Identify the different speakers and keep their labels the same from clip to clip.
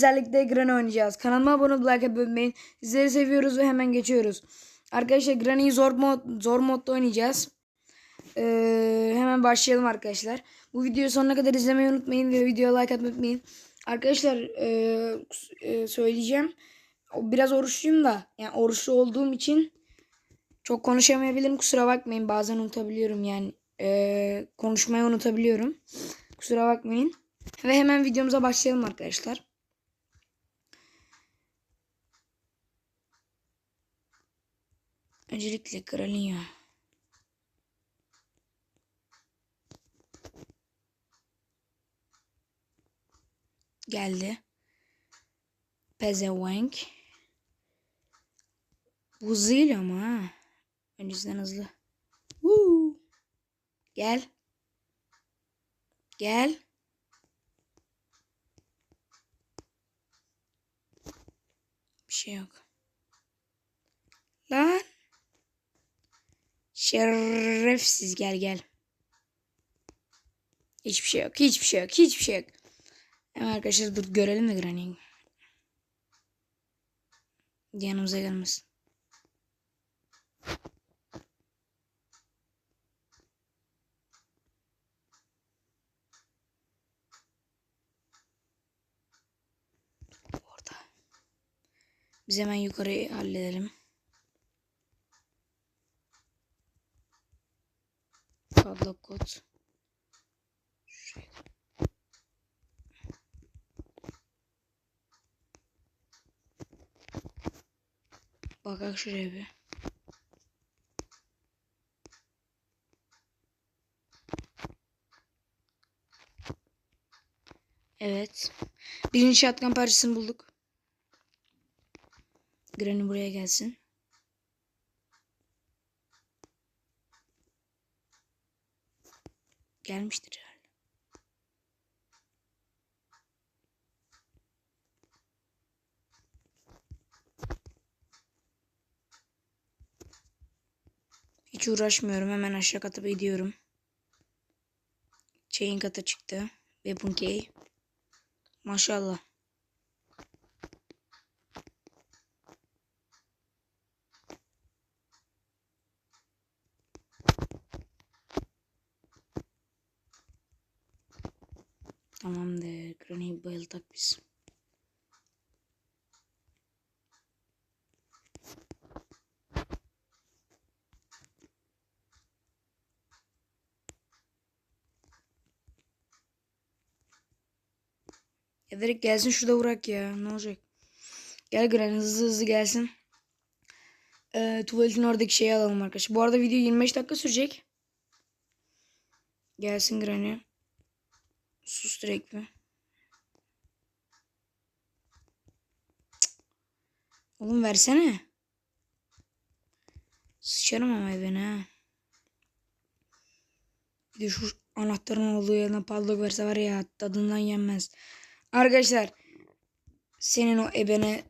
Speaker 1: Sizlerle de Granny oynayacağız. Kanalıma abone olup like yapmayı unutmayın. Sizleri seviyoruz ve hemen geçiyoruz. Arkadaşlar Granny'yi zor mod zor modda oynayacağız. Ee, hemen başlayalım arkadaşlar. Bu videoyu sonuna kadar izlemeyi unutmayın ve videoya like atmayı unutmayın. Arkadaşlar e, e, söyleyeceğim. Biraz oruçluyum da yani oruçlu olduğum için çok konuşamayabilirim. Kusura bakmayın. Bazen unutabiliyorum yani. E, konuşmayı unutabiliyorum. Kusura bakmayın. Ve hemen videomuza başlayalım arkadaşlar. Öncelikle Gralinho. Geldi. Pezevenk. Bu hızlıyla ama ha. Öncesinden hızlı. Woo. Gel. Gel. Bir şey yok. Lan. Şerefsiz gel gel. Hiçbir şey yok. Hiçbir şey yok. Hiçbir şey yok. Hemen arkadaşlar dur görelim de Granny'i. Yanımıza gelmesin. Biz hemen yukarıyı halledelim. Padlock kod. Şuraya. Bakak şuraya bir. Evet. Birinci şatkan parçasını bulduk. Granny buraya gelsin. Gelmiştir herhalde. Hiç uğraşmıyorum. Hemen aşağı kata gidiyorum. Chain kata çıktı. Weapon key. Maşallah. Tamamdır. Granny'i bayıltak biz. Ya direkt gelsin şurada bırak ya. Ne olacak? Gel Granny hızlı hızlı gelsin. Ee, tuvaletin oradaki şeyi alalım arkadaşlar. Bu arada video 25 dakika sürecek. Gelsin Granny. Sus direkt mi? Oğlum versene. Sıçarım ama ben ha. Bir de şu anahtarın olduğu yerine padlock verse var ya tadından yenmez. Arkadaşlar senin o ebene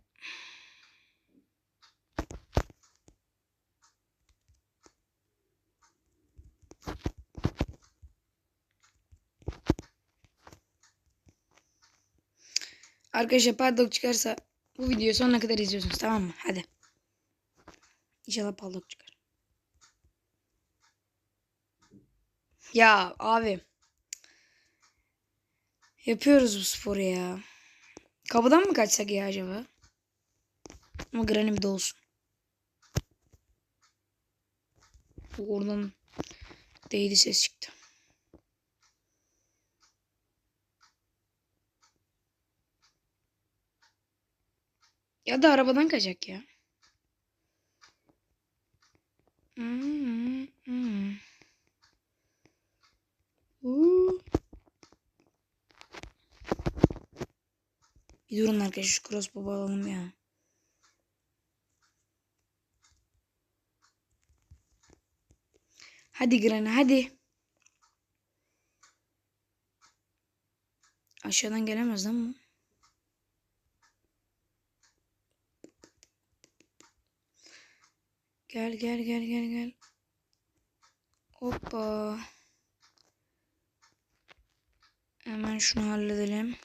Speaker 1: Arkadaşlar padlock çıkarsa bu videoyu sonuna kadar izliyorsunuz tamam mı? Hadi. İnşallah padlock çıkar. Ya abi. Yapıyoruz bu sporu ya. Kapıdan mı kaçsak ya acaba? Ama Granny bir de olsun. Oradan değdi ses çıktı. Ya da arabadan kaçacak ya. Hmm, hmm. Uuu. Bir durun arkadaşlar şu crossbow'u alalım ya. Hadi Granny hadi. Aşağıdan gelemez lan bu. Gel gel gel gel gel. Hoppa. Hemen şunu halledelim.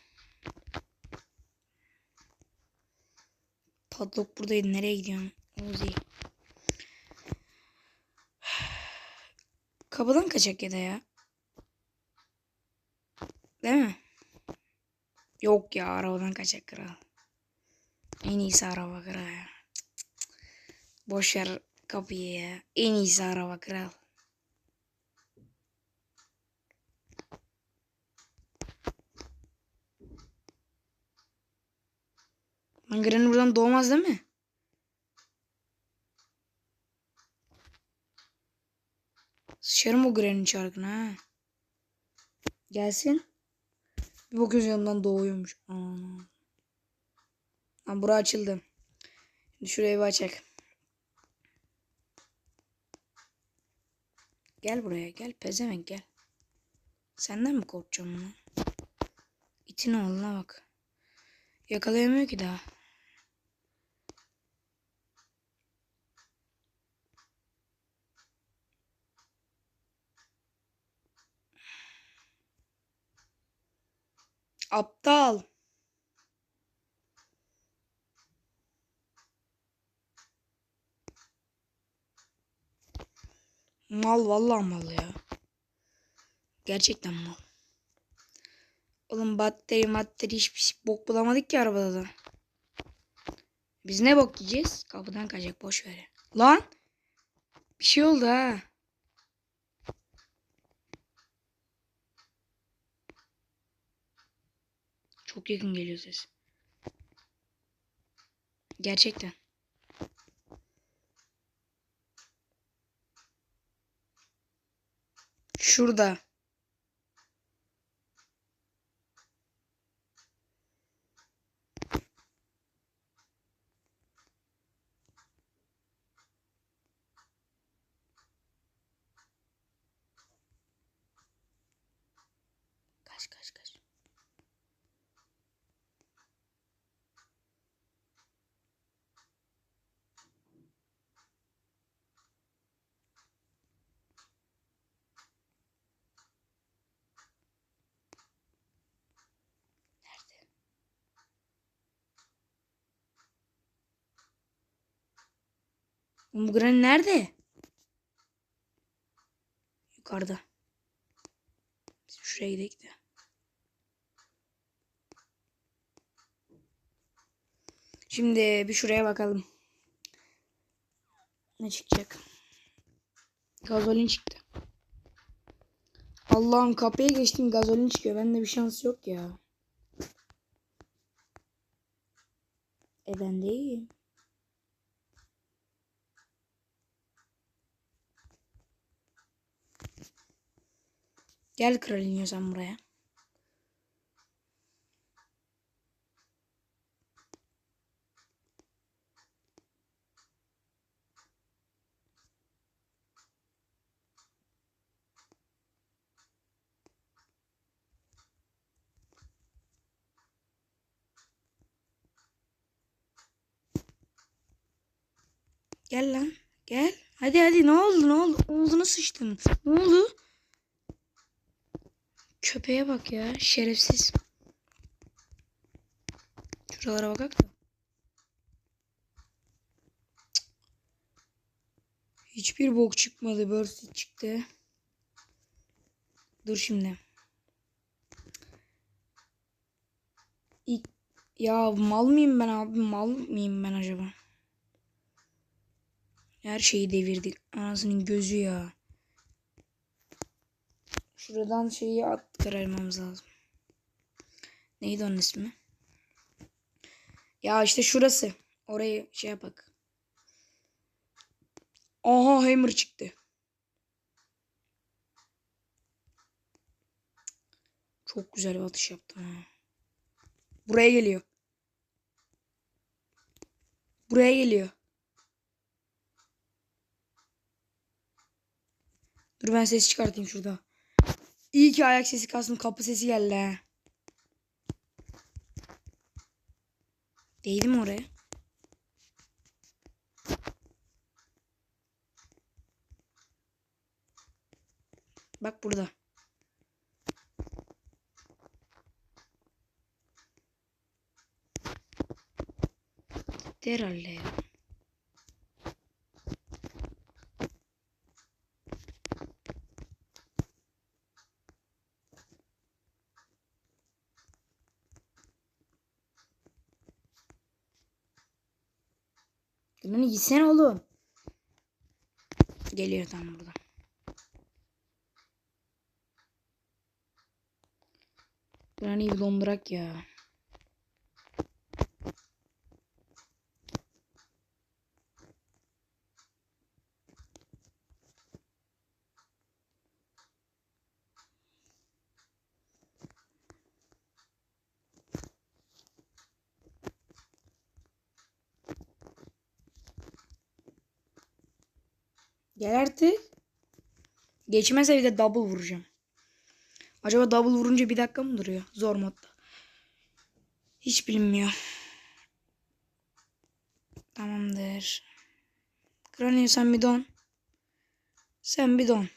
Speaker 1: Padlock buradaydı. Nereye gidiyorsun? Uzi. Kapıdan kaçak ya da ya. Değil mi? Yok ya arabadan kaçak kral. En iyisi araba kral ya. Boş ver kapıyı ya. En iyisi araba kral. Lan Granny buradan doğmaz değil mi? Sıçarım o Granny çarkına ha. Gelsin. Bir bakıyoruz yanından doğuyormuş. Aa. Lan bura açıldı. Şimdi şurayı bir açak. Gel buraya gel pezevenk gel. Senden mi korkacağım bunu? İtin oğluna bak. Yakalayamıyor ki daha. Aptal. Mal vallahi mal ya. Gerçekten mal. Oğlum batteri matteri hiçbir şey- bok bulamadık ki arabada da. Biz ne bok yiyeceğiz? Kapıdan kaçacak boş ver. Lan! Bir şey oldu ha. Çok yakın geliyor ses. Gerçekten. Şurada. Kaç kaç kaç. Bu Granny nerede? Yukarıda. Biz şuraya gidelim de. Şimdi bir şuraya bakalım. Ne çıkacak? Gazolin çıktı. Allah'ım kapıya geçtim gazolin çıkıyor. Bende bir şans yok ya. E ben de Gel kralin sen buraya. Gel lan. Gel. Hadi hadi ne oldu ne oldu? Oğluna sıçtın. Ne oldu? Köpeğe bak ya. Şerefsiz. Şuralara bakak da. Hiçbir bok çıkmadı. Burst çıktı. Dur şimdi. İlk... Ya mal mıyım ben abi? Mal mıyım ben acaba? Her şeyi devirdik. Anasının gözü ya. Şuradan şeyi at kararmamız lazım. Neydi onun ismi? Ya işte şurası. Orayı şey yapak. Aha hammer çıktı. Çok güzel bir atış yaptım ha. Buraya geliyor. Buraya geliyor. Dur ben ses çıkartayım şurada. İyi ki ayak sesi kalsın kapı sesi geldi ha. Değdi mi oraya? Bak burada. Herhalde ya. Granny gitsene oğlum. Geliyor tam burada. Granny'yi bir dondurak ya. Gel artık. Geçmezse bir de double vuracağım. Acaba double vurunca bir dakika mı duruyor? Zor modda. Hiç bilinmiyor. Tamamdır. Granny sen bir don. Sen bir don.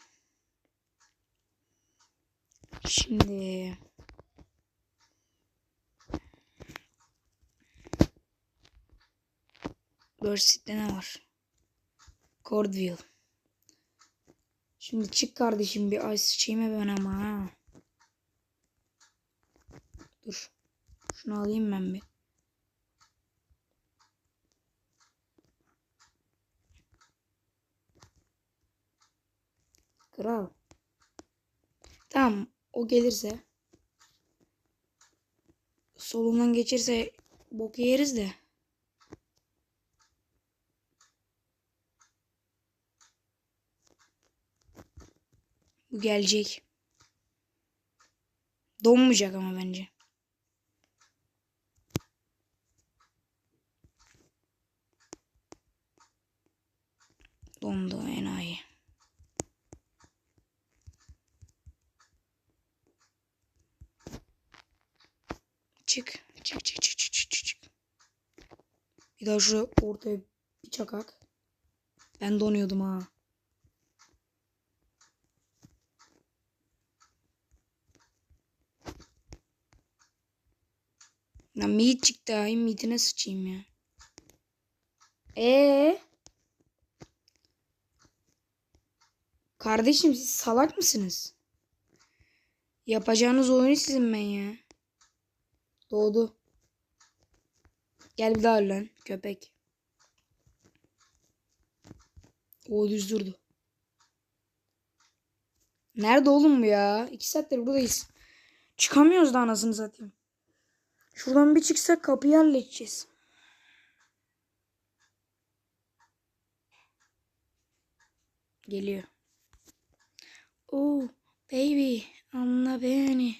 Speaker 1: Şimdi. Burst'te ne var? Cordville. Şimdi çık kardeşim bir ay sıçayım ben ama ha. Dur. Şunu alayım ben bir. Kral. Tamam o gelirse solundan geçirse bok yeriz de. Bu gelecek. Donmayacak ama bence. Dondu enayi. Çık. Çık çık çık çık çık çık. Bir daha şu ortaya bir çakak. Ben donuyordum ha. Meat çıktı ay Meat'ine sıçayım ya. Ee? Kardeşim siz salak mısınız? Yapacağınız oyunu sizin ben ya. Doğdu. Gel bir daha lan köpek. O düz durdu. Nerede oğlum bu ya? İki saattir buradayız. Çıkamıyoruz da anasını satayım. Şuradan bir çıksak kapıyı halledeceğiz. Geliyor. Oh baby anla beni.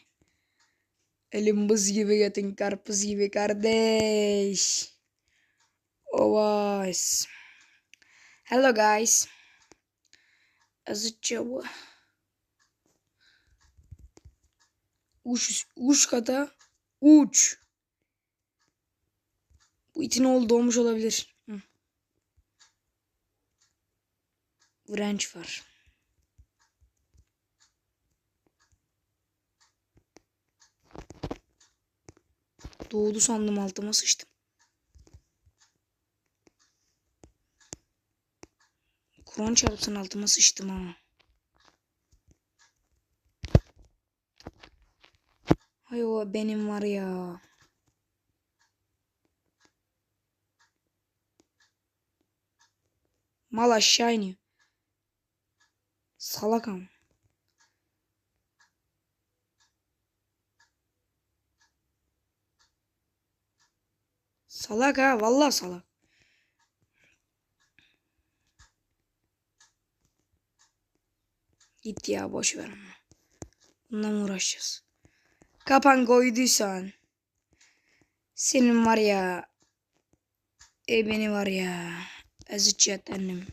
Speaker 1: Elim buz gibi götün karpuz gibi kardeş. Oh boys. Hello guys. Azıcık bu. Uç, uç kata. Uç. Bu itin oğlu doğmuş olabilir. Hı. Branch var. Doğdu sandım altıma sıçtım. Kur'an çarpsın altıma sıçtım ha. Hay o benim var ya. Mal aşağı iniyor. Salak ama. Salak ha vallahi salak. Git ya boş ver ama. Bununla mı uğraşacağız? Kapan koyduysan. Senin var ya. E var ya. Eziciyet annem.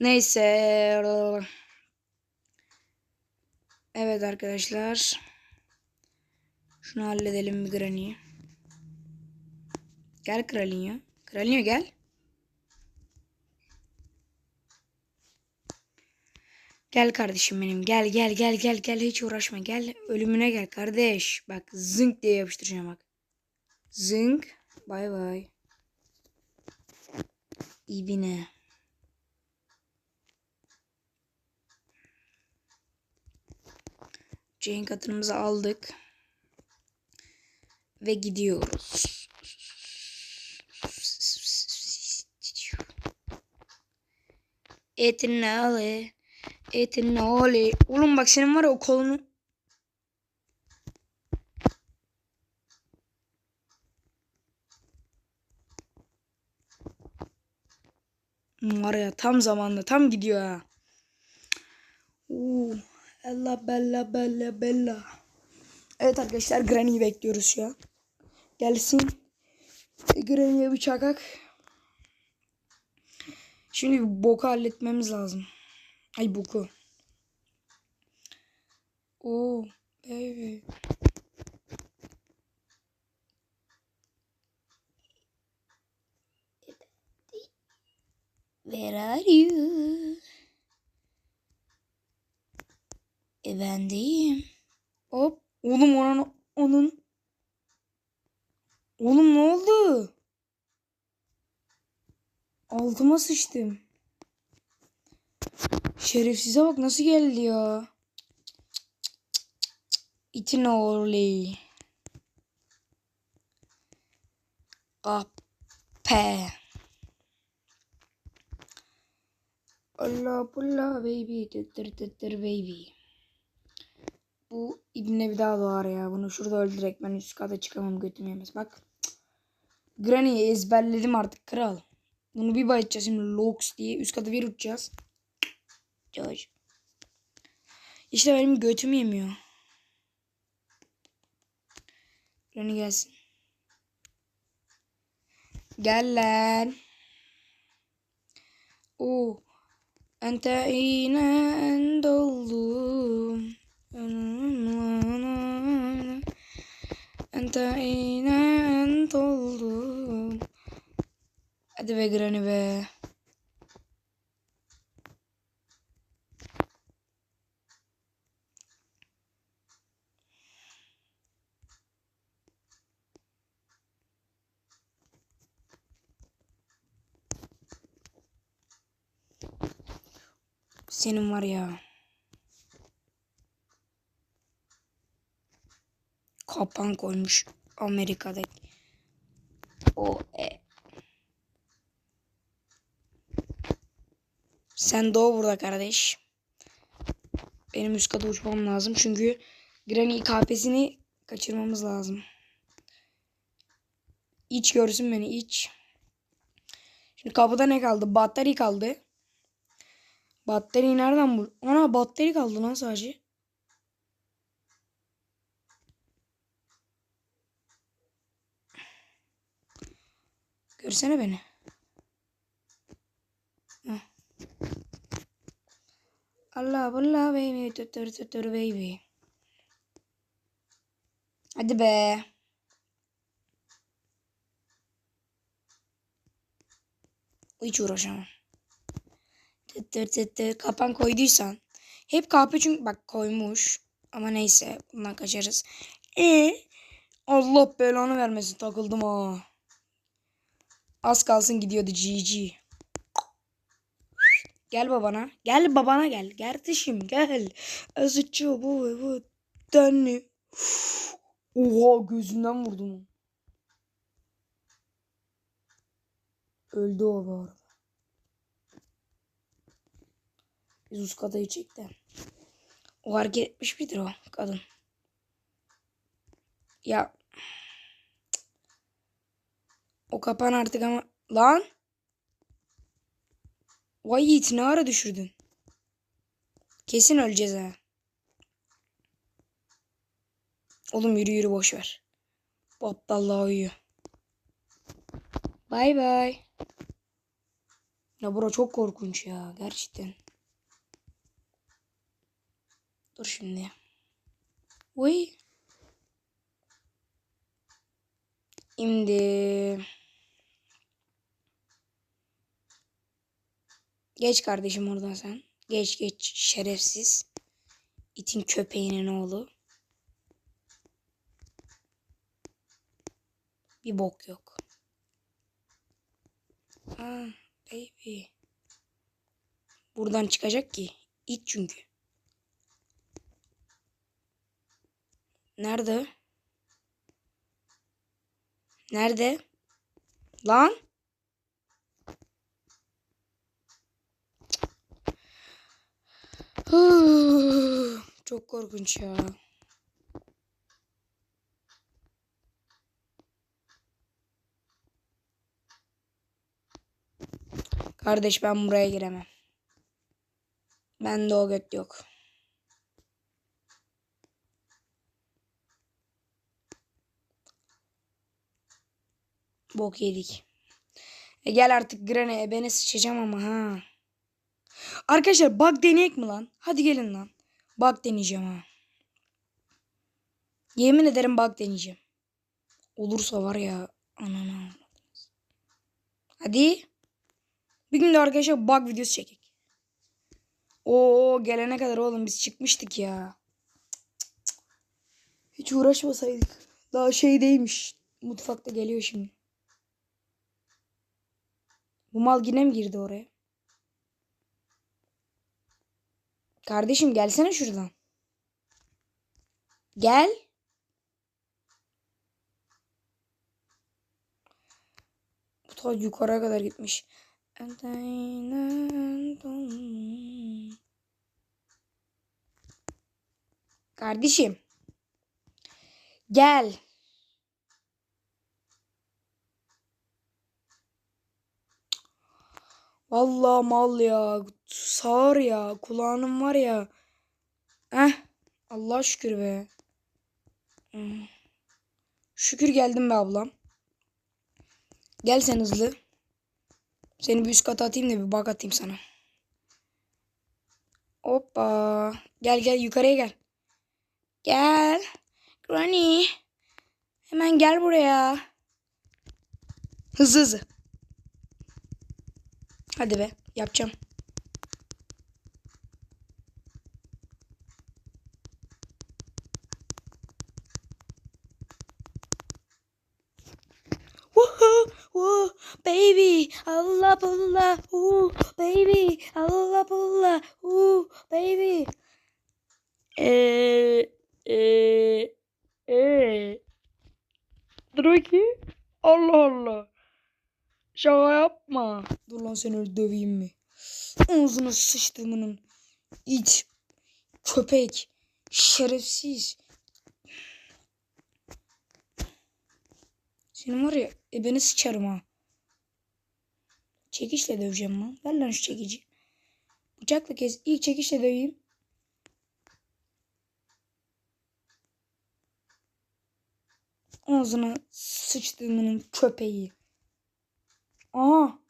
Speaker 1: Neyse. Evet arkadaşlar. Şunu halledelim bir Granny'i. Gel Kralinyo. Kralinyo gel. Gel kardeşim benim. Gel gel gel gel gel. Hiç uğraşma. Gel ölümüne gel kardeş. Bak zınk diye yapıştıracağım bak. Zınk. Bay bay. İbine. Jane katınımızı aldık. Ve gidiyoruz. Etin ne ole? Etin ne ole? Oğlum bak senin var ya o kolunu. Var ya tam zamanda tam gidiyor ha. Oo, Ella bella bella bella. Evet arkadaşlar Granny'yi bekliyoruz şu an. Gelsin. Granny'ye bir çakak. Şimdi bir boku halletmemiz lazım. Ay boku. Oo baby. Where are you? E ben deyim. Hop. Oğlum onun onun. Oğlum ne oldu? Altıma sıçtım. Şerefsize bak nasıl geldi ya. İtin oğlu. Ah Bulla baby tıtır tıtır baby. Bu ibne bir daha doğar ya. Bunu şurada öldürerek ben üst kata çıkamam götüm yemez. Bak. Granny'yi ezberledim artık kral. Bunu bir bayatacağız şimdi Lox diye. Üst kata bir uçacağız. George. İşte benim götüm yemiyor. Granny gelsin. Gel lan. Oo. Ente inen doldum. Ente inen doldum. Hadi be Granny be. Senin var ya. Kapan koymuş Amerika'daki. O e. Sen doğu burada kardeş. Benim üst kata uçmam lazım çünkü Granny KP'sini kaçırmamız lazım. İç görsün beni iç. Şimdi kapıda ne kaldı? Batarya kaldı. Batarya nereden bul? Ana batarya kaldı lan sadece. Görsene beni. Heh. Allah Allah baby tutur tutur baby. Hadi be. Hiç uğraşamam. Tıtır tıtır kapan koyduysan. Hep kapı çünkü bak koymuş. Ama neyse bundan kaçarız. E Allah belanı vermesin takıldım ha. Az kalsın gidiyordu GG. Gel babana. Gel babana gel. Kardeşim gel. Azıcık bu bu. Dönü. Oha gözünden vurdum. Öldü o bu arada. Biz uskadayı çekti. O hareket etmiş midir o kadın? Ya. O kapan artık ama. Lan. Vay Yiğit ne ara düşürdün? Kesin öleceğiz ha. Oğlum yürü yürü boş ver. Bu aptallığa uyuyor. Bay bay. Ya bura çok korkunç ya gerçekten. Dur şimdi. Uy. Şimdi. Geç kardeşim oradan sen. Geç geç şerefsiz. İtin köpeğinin oğlu. Bir bok yok. Ha, Baby. Buradan çıkacak ki. İt çünkü. Nerede? Nerede? Lan? Çok korkunç ya. Kardeş ben buraya giremem. Bende o göt yok. Bok yedik. E gel artık Granny ebene sıçacağım ama ha. Arkadaşlar bug deneyek mi lan? Hadi gelin lan. Bug deneyeceğim ha. Yemin ederim bug deneyeceğim. Olursa var ya anana. Hadi. Bir gün de arkadaşlar bug videosu çekek. Oo gelene kadar oğlum biz çıkmıştık ya. Hiç uğraşmasaydık. Daha şey değilmiş. Mutfakta geliyor şimdi. Bu mal yine mi girdi oraya? Kardeşim gelsene şuradan. Gel. Bu ta yukarıya kadar gitmiş. Kardeşim. Gel. Vallahi mal ya. Sağır ya. Kulağının var ya. Eh. Allah şükür be. Hmm. Şükür geldim be ablam. Gel sen hızlı. Seni bir üst kata atayım da bir bak atayım sana. Hoppa. Gel gel yukarıya gel. Gel. Granny. Hemen gel buraya. Hızlı hızlı. Hadi be yapacağım. Woo, baby, Allah Allah, woo, baby, Allah Allah, woo, baby. Eee, eee, eee. Dur bakayım. Allah Allah. Şaka yapma. Dur lan seni öyle döveyim mi? Ağzına sıçtığımının it, köpek, şerefsiz. Senin var ya e beni sıçarım ha. Çekişle döveceğim lan. Ver lan şu çekici. Bıçakla kes. İlk çekişle döveyim. Ağzına sıçtığımının köpeği. Aa.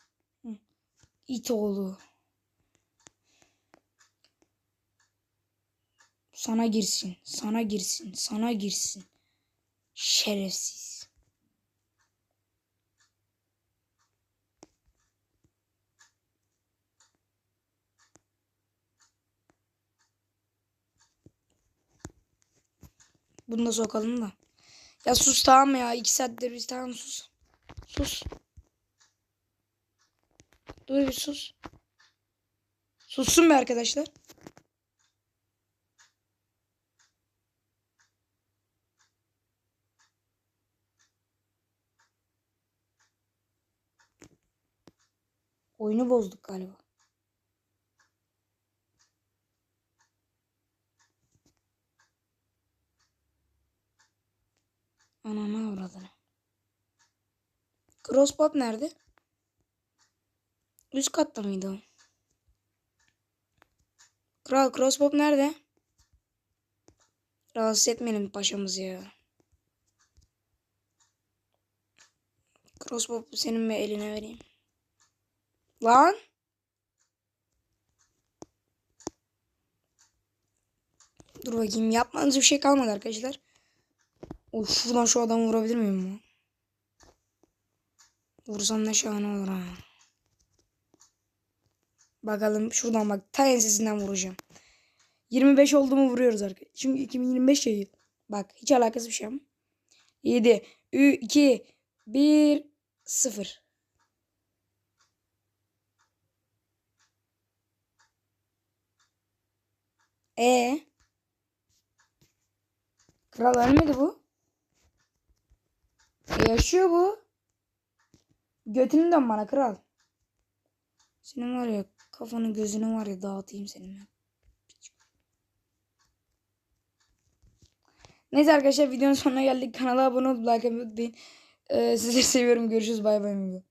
Speaker 1: Hı. İt oğlu. Sana girsin. Sana girsin. Sana girsin. Şerefsiz. Bunu da sokalım da. Ya sus tamam ya. iki saattir biz tamam sus. Sus. Dur bir sus. Sussun be arkadaşlar. Oyunu bozduk galiba. Ananı avradını. Crosspop nerede? Üst katta mıydı? Kral Crosspop nerede? Rahatsız etmeyelim paşamız ya. Crosspop'u senin mi eline vereyim? Lan! Dur bakayım yapmanız bir şey kalmadı arkadaşlar. Of şuradan şu adamı vurabilir miyim? Vursam ne şahane olur ha. Bakalım şuradan bak. Ta ensesinden vuracağım. 25 oldu mu vuruyoruz arkadaşlar. Çünkü 2025 ya. Bak hiç alakası bir şey ama. 7, 2, 1, 0. E ee? Kral ölmedi bu. Yaşıyor bu. Götünü dön bana kral. Senin var ya kafanı gözünü var ya dağıtayım senin. ben. Neyse arkadaşlar videonun sonuna geldik. Kanala abone olup like atmayı unutmayın. Ee, sizleri seviyorum. Görüşürüz. Bay bay.